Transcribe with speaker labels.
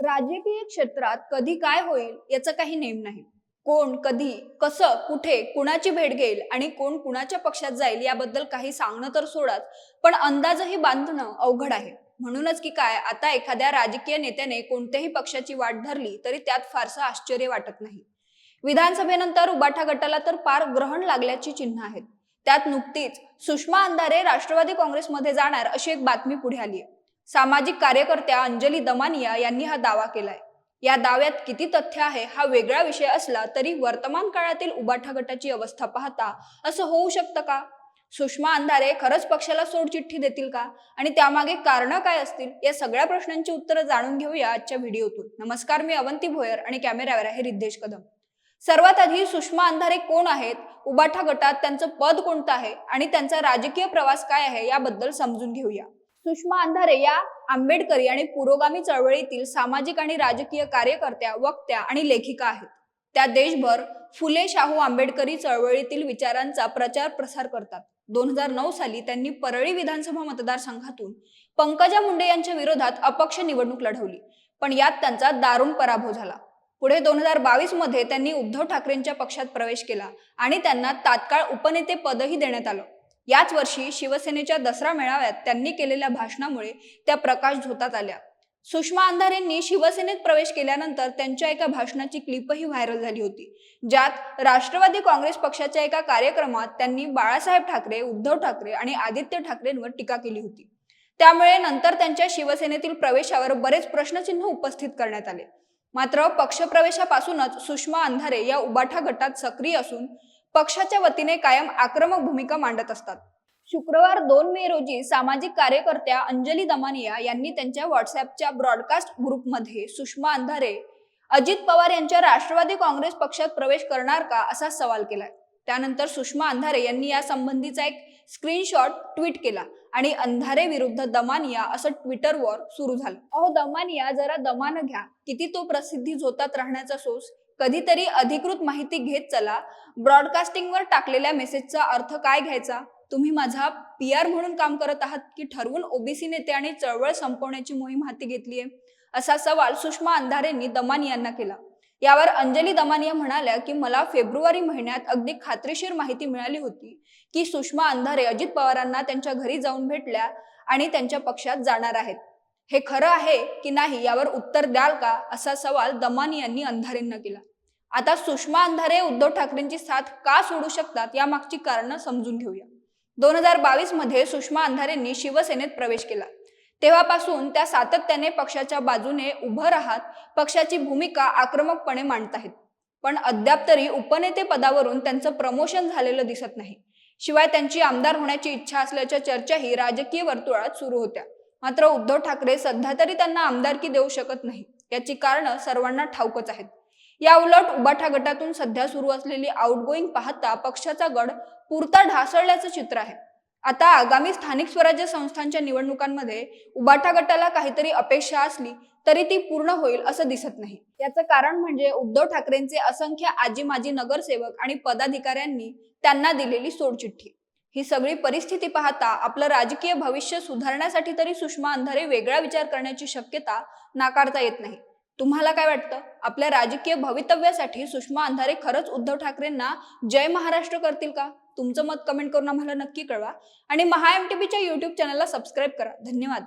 Speaker 1: राजकीय क्षेत्रात कधी काय होईल याचं काही नेम नाही. कोण कधी कसं कुठे कुणाची भेट घेईल आणि कोण कुणाच्या पक्षात जाईल याबद्दल काही सांगणं तर सोडाच पण अंदाजही बांधणं अवघड आहे. म्हणूनच की काय आता एखाद्या राजकीय नेत्याने कोणत्याही पक्षाची वाट धरली तरी त्यात फारसं आश्चर्य वाटत नाही. विधानसभेनंतर उबाठा गटाला तर पार ग्रहण लागल्याची चिन्ह आहेत. त्यात नुकतीच सुषमा अंधारे राष्ट्रवादी काँग्रेसमध्ये जाणार अशी एक बातमी पुढे आली आहे सामाजिक कार्यकर्त्या अंजली दमानिया यांनी हा दावा केलाय. या दाव्यात किती तथ्य आहे हा वेगळा विषय असला तरी वर्तमान काळातील उबाठा गटाची अवस्था पाहता असं होऊ शकतं का? सुषमा अंधारे खरंच पक्षाला सोडचिठ्ठी देतील का? आणि त्यामागे कारण काय असतील? या सगळ्या प्रश्नांची उत्तरं जाणून घेऊया आजच्या व्हिडिओतून. नमस्कार मी अवंती भोयर आणि कॅमेऱ्यावर आहे रिद्धेश कदम. सर्वात आधी सुषमा अंधारे कोण आहेत? उबाठा गटात त्यांचं पद कोणतं आहे? आणि त्यांचा राजकीय प्रवास काय आहे? याबद्दल समजून घेऊया. सुषमा अंधारे या आंबेडकरी आणि पुरोगामी चळवळीतील सामाजिक आणि राजकीय कार्यकर्त्या वक्त्या आणि लेखिका आहेत. त्या देशभर फुले शाहू आंबेडकरी चळवळीतील विचारांचा प्रचार प्रसार करतात. दोन हजार नऊ साली त्यांनी परळी विधानसभा मतदारसंघातून पंकजा मुंडे यांच्या विरोधात अपक्ष निवडणूक लढवली पण यात त्यांचा दारुण पराभव झाला. पुढे दोन हजार बावीसमध्ये त्यांनी उद्धव ठाकरेंच्या पक्षात प्रवेश केला आणि त्यांना तात्काळ उपनेते पदही देण्यात आलं. याच वर्षी शिवसेनेच्या दसरा मेळाव्यात त्यांनी केलेल्या भाषणामुळे त्या प्रकाश झोतात आल्या. सुषमा अंधारेंनी शिवसेनेत प्रवेश केल्यानंतर त्यांच्या एका भाषणाची क्लिपही व्हायरल झाली होती ज्यात राष्ट्रवादी काँग्रेस पक्षाच्या एका कार्यक्रमात त्यांनी बाळासाहेब ठाकरे उद्धव ठाकरे आणि आदित्य ठाकरेंवर टीका केली होती. त्यामुळे नंतर त्यांच्या शिवसेनेतील प्रवेशावर बरेच प्रश्नचिन्ह उपस्थित करण्यात आले. मात्र पक्षप्रवेशापासूनच सुषमा अंधारे या उबाठा गटात सक्रिय असून पक्षाच्या वतीने कायम आक्रमक भूमिका मांडत असतात. शुक्रवार दोन मे रोजी सामाजिक कार्यकर्त्या अंजली दमानिया यांनी त्यांच्या व्हॉट्सअपच्या ब्रॉडकास्ट ग्रुपमध्ये सुषमा अंधारे अजित पवार यांच्या राष्ट्रवादी काँग्रेस पक्षात प्रवेश करणार का असा सवाल केलाय. त्यानंतर सुषमा अंधारे यांनी या संबंधीचा एक स्क्रीनशॉट ट्विट केला आणि अंधारे विरुद्ध दमानिया असं ट्विटरवर सुरू झालं. अहो दमानिया जरा दमान घ्या. किती तो प्रसिद्धी झोतात राहण्याचा सोस. कधीतरी अधिकृत माहिती घेत चला. ब्रॉडकास्टिंगवर टाकलेल्या मेसेजचा अर्थ काय घ्यायचा? तुम्ही माझा पी आर म्हणून काम करत आहात की ठरवून ओबीसी नेते आणि चळवळ संपवण्याची मोहीम हाती घेतलीये? असा सवाल सुषमा अंधारेंनी दमान यांना केला. यावर अंजली दमानिया म्हणाल्या की मला फेब्रुवारी महिन्यात अगदी खात्रीशीर माहिती मिळाली होती की सुषमा अंधारे अजित पवारांना त्यांच्या घरी जाऊन भेटल्या आणि त्यांच्या पक्षात जाणार आहेत. हे खरं आहे की नाही यावर उत्तर द्याल का? असा सवाल दमानी यांनी अंधारेंना केला. आता सुषमा अंधारे उद्धव ठाकरेंची साथ का सोडू शकतात यामागची कारणं समजून घेऊया. दोन हजार बावीसमध्ये सुषमा अंधारेंनी शिवसेनेत प्रवेश केला. तेव्हापासून त्या सातत्याने पक्षाच्या बाजूने उभं राहत पक्षाची भूमिका आक्रमकपणे मांडत आहेत पण अद्याप तरी उपनेते पदावरून त्यांचं प्रमोशन झालेलं दिसत नाही. शिवाय त्यांची आमदार होण्याची इच्छा असल्याच्या चर्चाही राजकीय वर्तुळात सुरू होत्या. मात्र उद्धव ठाकरे सध्या तरी त्यांना आमदारकी देऊ शकत नाही. याची कारणं सर्वांना ठाऊकच आहेत. या उलट उबाठा गटातून सध्या सुरू असलेली आउटगोईंग पाहता पक्षाचा गड पुरता ढासळल्याचं चित्र आहे. आता आगामी स्थानिक स्वराज्य संस्थांच्या निवडणुकांमध्ये उबाटा गटाला काहीतरी अपेक्षा असली तरी ती पूर्ण होईल असं दिसत नाही. याचं कारण म्हणजे उद्धव ठाकरेंचे असंख्य आजी माजी नगरसेवक आणि पदाधिकाऱ्यांनी त्यांना दिलेली सोडचिठ्ठी. ही सगळी परिस्थिती पाहता आपलं राजकीय भविष्य सुधारण्यासाठी तरी सुषमा अंधारे वेगळा विचार करण्याची शक्यता नाकारता येत नाही. तुम्हाला काय वाटतं? आपल्या राजकीय भवितव्यासाठी सुषमा अंधारे खरंच उद्धव ठाकरेंना जय महाराष्ट्र करतील का? तुमचं मत कमेंट करून आम्हाला नक्की कळवा. आणि महा एम टी बीच्या युट्यूब चॅनलला सबस्क्राईब करा. धन्यवाद.